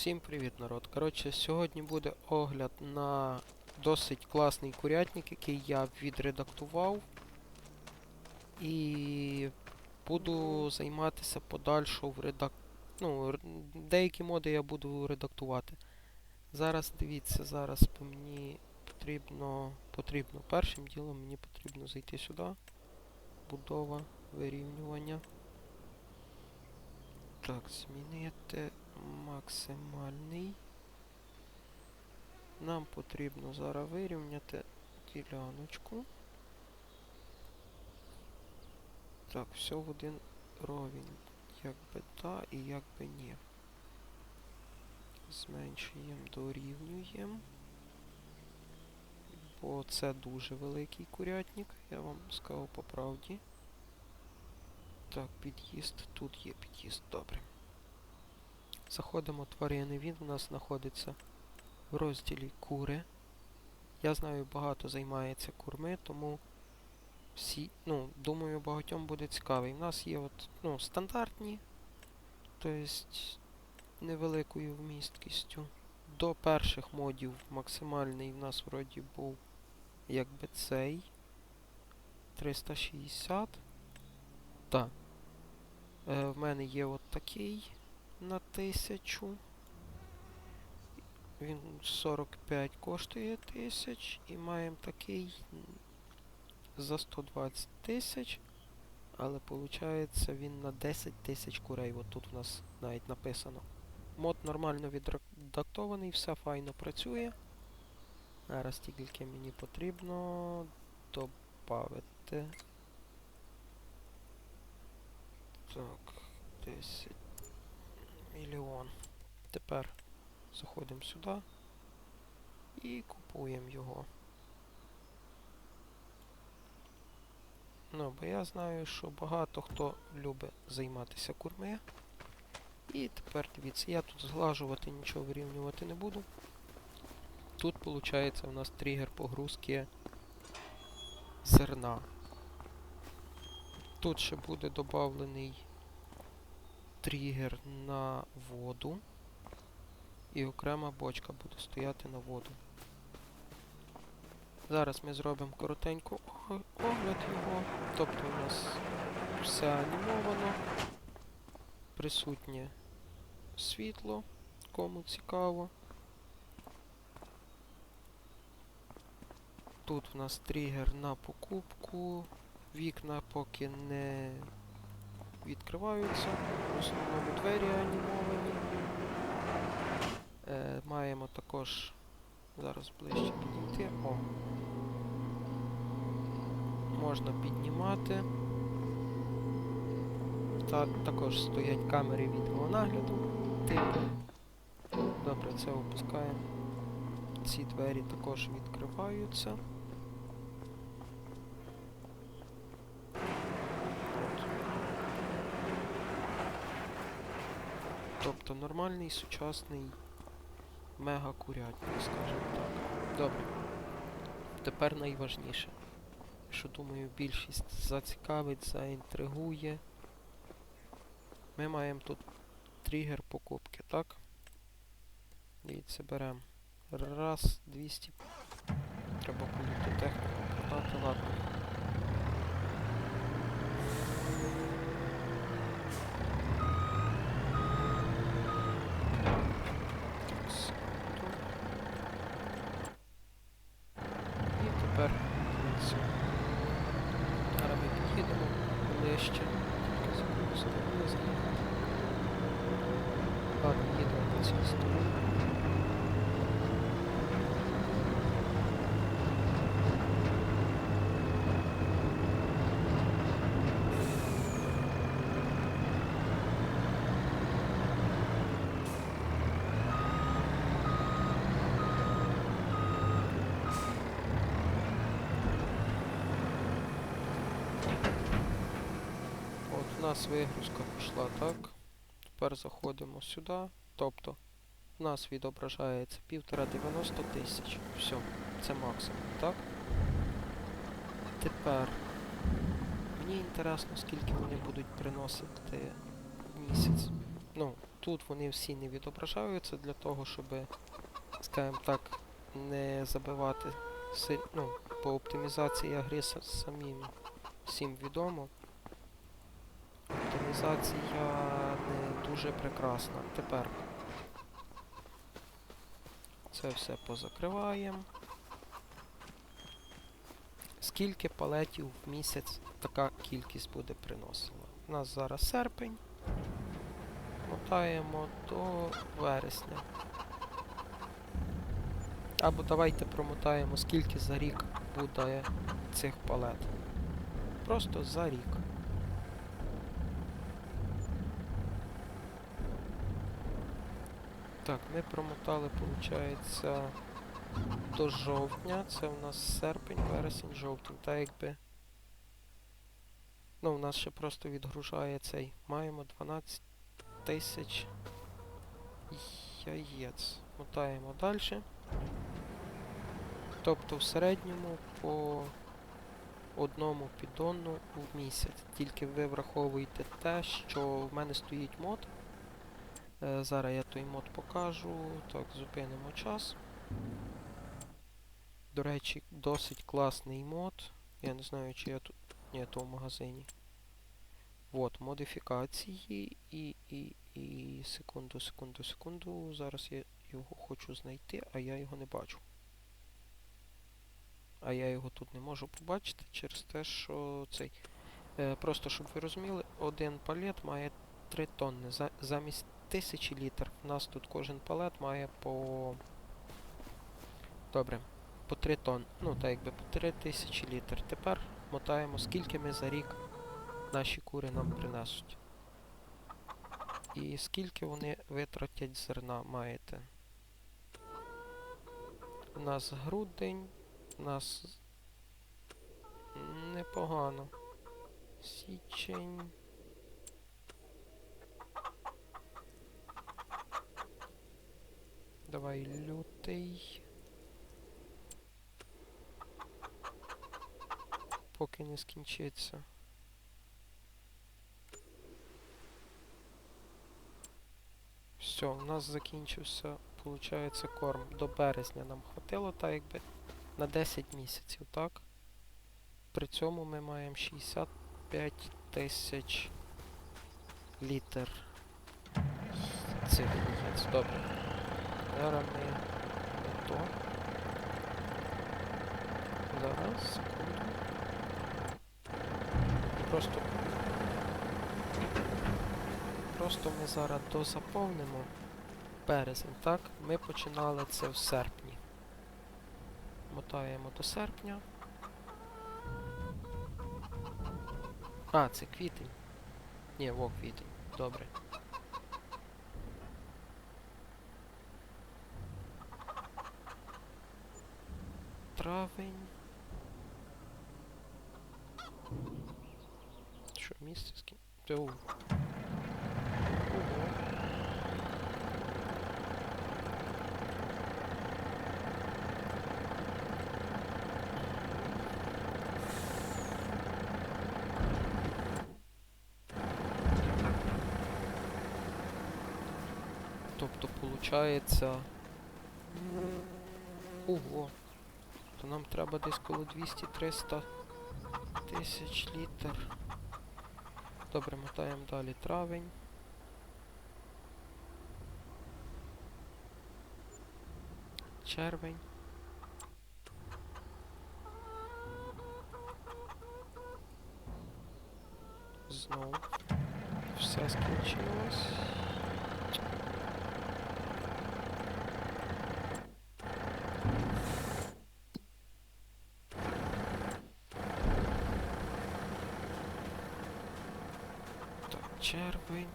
Всім привіт, народ. Коротше, сьогодні буде огляд на досить класний курятник, який я відредактував. І буду займатися подальше в редак... Ну, деякі моди я буду редактувати. Зараз дивіться, зараз мені потрібно. Потрібно. Першим ділом мені потрібно зайти сюди. Будова, вирівнювання. Так, змінити максимальний. Нам потрібно зараз вирівняти діляночку. Так, все в один ровень. Як би та і як би ні. Зменшуємо, дорівнюємо. Бо це дуже великий курятник, я вам сказав по правді. Так, під'їзд. Тут є під'їзд, добре. Заходимо тварини. Він у нас знаходиться в розділі кури. Я знаю, багато займається курми, тому всі, ну, думаю, багатьом буде цікавий. У нас є от, ну, стандартні, тобто невеликою вмісткістю. До перших модів максимальний в нас вроді був якби цей 360. Так. Е, в мене є от такий на 1000. Він 45 коштує тисяч. І маємо такий за 120 тисяч. Але виходить він на 10 тисяч курей. От тут у нас навіть написано. Мод нормально відредактований, все файно працює. Зараз тільки мені потрібно додати. Так, 10 мільйон. Тепер заходимо сюди і купуємо його. Ну, бо я знаю, що багато хто любить займатися курми. І тепер дивіться, я тут зглажувати нічого вирівнювати не буду. Тут виходить у нас тригер погрузки зерна. Тут ще буде додавлений тригер на воду. І окрема бочка буде стояти на воду. Зараз ми зробимо коротенько ог- огляд його. Тобто у нас все анімовано. Присутнє світло, кому цікаво. Тут в нас тригер на покупку. Вікна поки не відкриваються. В основному двері анімовані. Е, маємо також зараз ближче підійти. О. Можна піднімати. Та, також стоять камери відеонагляду. Типу. Добре, це опускаємо. Ці двері також відкриваються. Тобто нормальний сучасний мега-курятник, скажімо так. Добре. Тепер найважніше. Що думаю, більшість зацікавить, заінтригує. Ми маємо тут тригер покупки, так? Дивіться, беремо. Раз, 200. Треба політи техніку продати, ладно. Так, секунду. І тепер дивіться. Зараз ми під'їдемо ближче. Тільки з якої сторони заїхати. Ладно, їдемо по цій стороні. От у нас вигрузка пішла, так? Тепер заходимо сюди. Тобто у нас відображається 1,590 тисяч. Все, це максимум, так? Тепер мені інтересно, скільки вони будуть приносити в місяць. Ну, тут вони всі не відображаються для того, щоб, скажімо так, не забивати ну, по оптимізації гри самим всім відомо. Оптимізація не дуже прекрасна. Тепер це все позакриваємо. Скільки палетів в місяць така кількість буде приносила? У нас зараз серпень. Мотаємо до вересня. Або давайте промотаємо, скільки за рік буде цих палет. Просто за рік. Так, ми промотали, виходить, до жовтня. Це у нас серпень, вересень, жовтень. Та якби. Ну, у нас ще просто відгружає цей. Маємо 12 тисяч яєць. Мотаємо далі. Тобто в середньому по одному піддону в місяць. Тільки ви враховуєте те, що в мене стоїть мод. Е, зараз я той мод покажу. Так, зупинимо час. До речі, досить класний мод. Я не знаю, чи я тут. Ні, то в магазині. От, модифікації і, і, і секунду, секунду, секунду. Зараз я його хочу знайти, а я його не бачу. А я його тут не можу побачити через те, що цей. Е, просто щоб ви розуміли, один палет має 3 тонни. За, замість 1000 літр. У нас тут кожен палет має по. Добре. По 3 тонн. Ну, так якби по 3000 літр. Тепер мотаємо, скільки ми за рік наші кури нам принесуть. І скільки вони витратять зерна маєте. У нас грудень, у нас непогано. Січень. Давай лютий. Поки не скінчиться. Все, у нас закінчився, виходить, корм. До березня нам хватило, так якби на 10 місяців, так? При цьому ми маємо 65 тисяч літр цих яєць. Добре. Зараз ми то. Зараз, секунду. Просто. Просто ми зараз дозаповнимо березень, так? Ми починали це в серпні. Мотаємо до серпня. А, це квітень. Ні, во, квітень. Добре. Травень. Що, місце з ким? Ого. Тобто, получається... Ого. То нам треба десь коло 200-300 тисяч літр. Добре, мотаємо далі травень. Червень. Знову. Все скінчилось. Так, червень.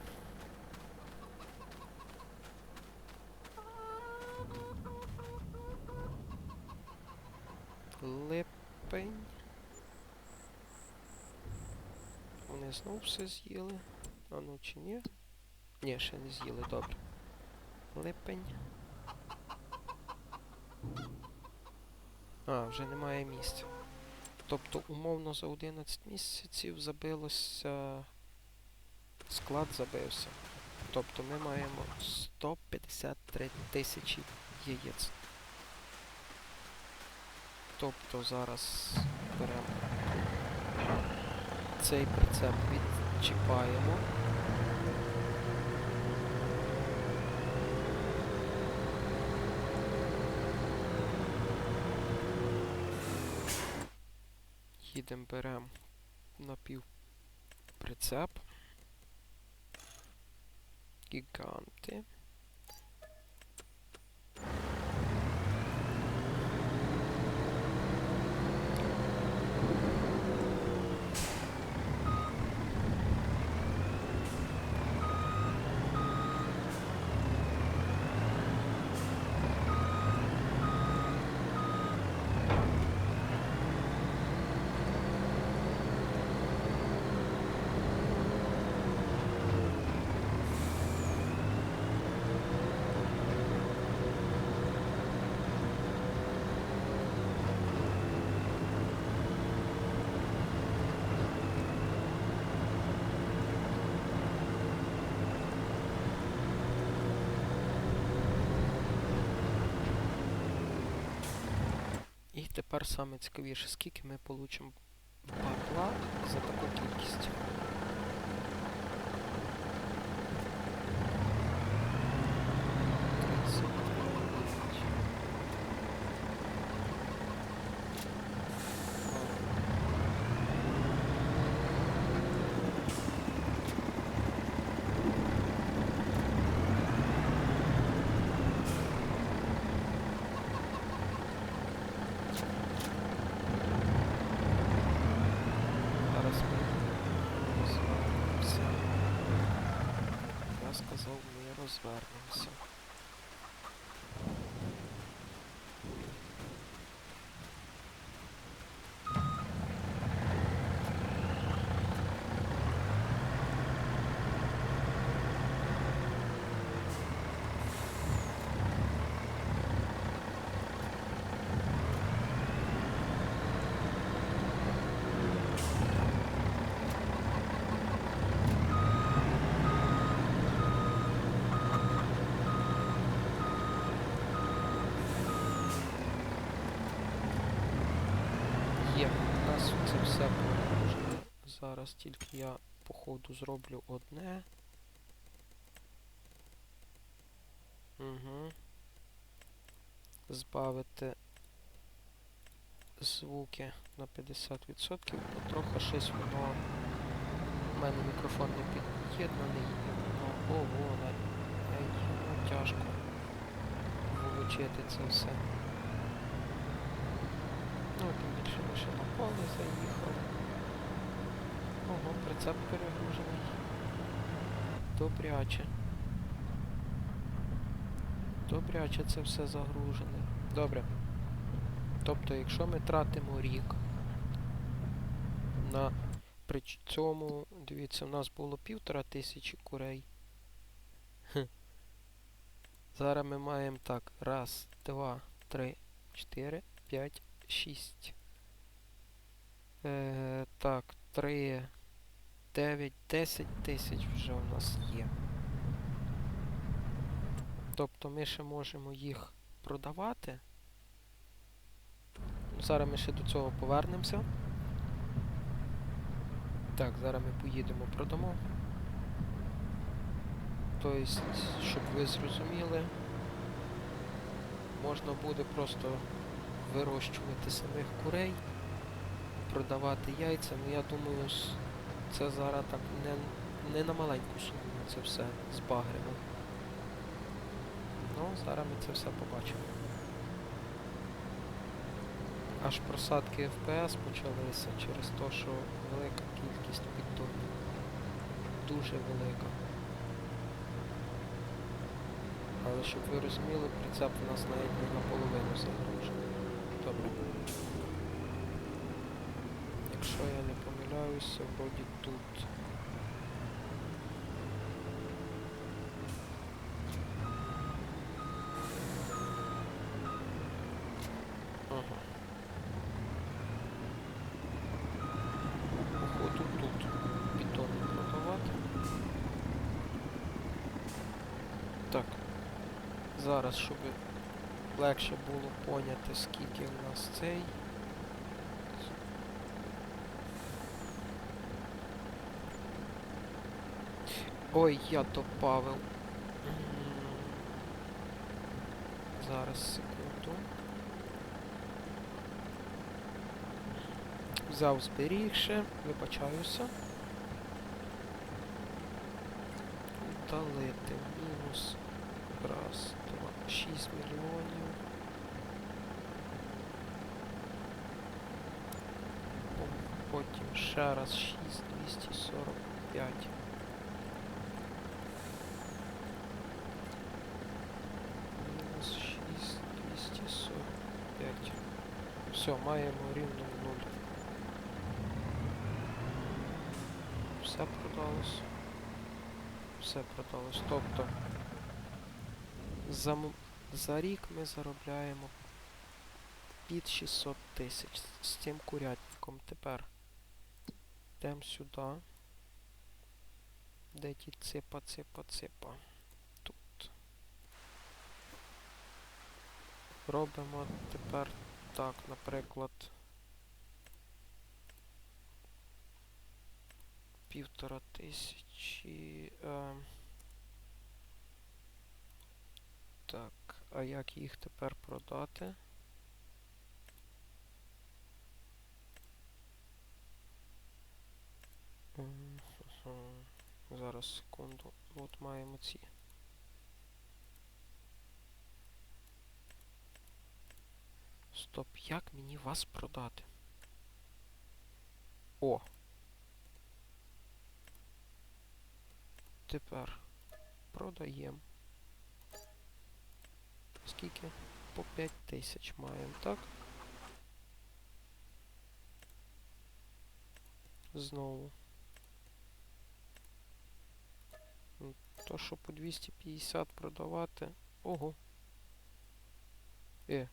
Липень. Вони знов все з'їли. А ну чи ні? Ні, ще не з'їли, добре. Липень. А, вже немає місця. Тобто, умовно за 11 місяців забилося. Склад забився. Тобто ми маємо 153 тисячі яєць. Тобто зараз беремо цей прицеп відчіпаємо. Їдемо, беремо напівприцеп. gigante тепер саме цікавіше, скільки ми получимо бабла за таку кількість. Тридцять дев'ять. Зараз ми розвернемося. Я сказав, ми розвернемося. Є, у нас це все погружено. Зараз тільки я по ходу зроблю одне. Угу. Збавити звуки на 50%, бо трохи щось воно. У мене мікрофон не під'єднаний, і воно ого, тяжко вилучити це все. Ну, тим більше ми ще на поле заїхали. Ого, прицеп перегружений. Добряче. Добряче це все загружене. Добре. Тобто, якщо ми тратимо рік на при цьому, дивіться, у нас було півтора тисячі курей. Зараз ми маємо так. Раз, два, три, чотири, п'ять, шість. Е, так, три, дев'ять, десять тисяч вже у нас є. Тобто ми ще можемо їх продавати. Зараз ми ще до цього повернемося. Так, зараз ми поїдемо продамо. Тобто, щоб ви зрозуміли, можна буде просто вирощувати самих курей, продавати яйця. Ну я думаю, це зараз так не, не на маленьку суму це все збагримо. Ну, зараз ми це все побачимо. Аж просадки FPS почалися через те, що велика кількість підтонів. Дуже велика. Але щоб ви розуміли, прицеп у нас навіть не наполовину загружений. Добре. Якщо я не помиляюся, вроді тут. Походу тут бетон продавати. Так. Зараз, щоб легше було поняти, скільки в нас цей. Ой, я добавив. М, Зараз, секунду. Взяв зберігши, вибачаюся. Удалити. Мінус. Раз, два, шість мільйонів. Потім ще раз шість, двісті сорок п'ять. Мінус шість, двісті сорок п'ять. Все, маємо рівно нуль. Все продалось. Все продалось. Тобто за, за рік ми заробляємо під 600 тисяч з цим курятником. Тепер йдемо сюди. Де ті ципа, ципа, ципа. Тут. Робимо тепер так, наприклад. Півтора тисячі. Е, так, а як їх тепер продати? Зараз секунду. От маємо ці. Стоп, як мені вас продати? О! Тепер продаємо. Скільки? По 5 тисяч маємо, так? Знову. То, що по 250 продавати. Ого. Е.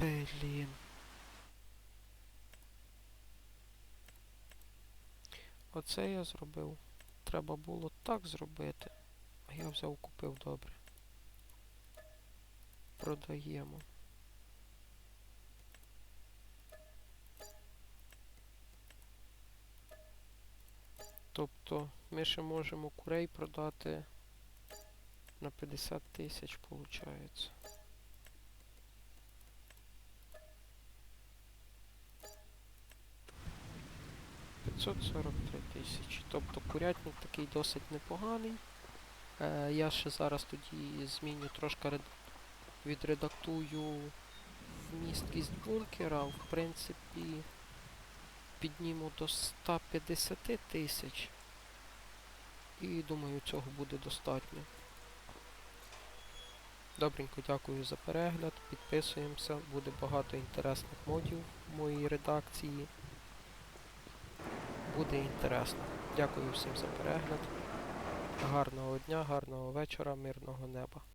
Блін. Оце я зробив. Треба було так зробити. Я взяв купив добре. Продаємо. Тобто ми ще можемо курей продати на 50 тисяч, виходить. П'ятсот сорок три тисячі. Тобто курятник такий досить непоганий. Е, я ще зараз тоді зміню трошки ред... відредактую вмісткість бункера. В принципі, підніму до 150 тисяч. І думаю, цього буде достатньо. Добренько дякую за перегляд. Підписуємося. Буде багато інтересних модів в моїй редакції. Буде інтересно. Дякую всім за перегляд. Гарного дня, гарного вечора, мирного неба.